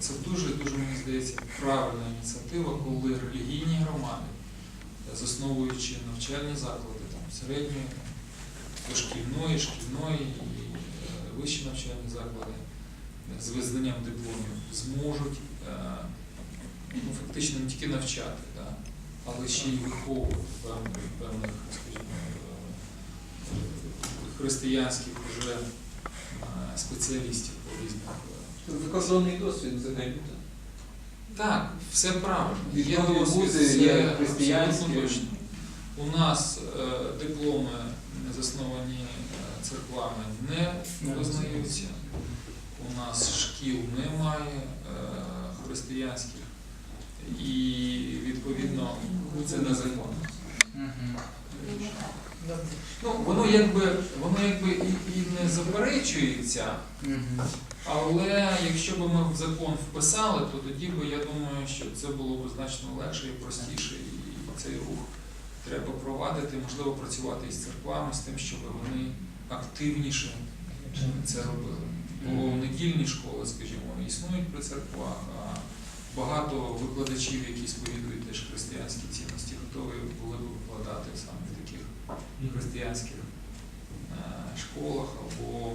Це дуже дуже мені здається правильна ініціатива, коли релігійні громади, засновуючи навчальні заклади там середньої, дошкільної, шкільної і е, вищі навчальні заклади з визнанням дипломів зможуть е, ну, фактично не тільки навчати, да, але ще й виховувати певних, певних скажімо, е, християнських уже е, спеціалістів по різних. Е, Закордонний досвід взагалі. Так, все правильно. Є досвід, це християнські. У нас е, дипломи, засновані е, церквами, не Не визнаються. У нас шкіл немає е, християнських. І відповідно це незаконно. Ну, воно якби, воно якби і, і не заперечується, але якщо б ми в закон вписали, то тоді би я думаю, що це було б значно легше і простіше, і цей рух треба провадити, можливо, працювати із церквами, з тим, щоб вони активніше це робили. Бо недільні школи, скажімо, існують при церквах, а багато викладачів, які сповідують християнських е, школах або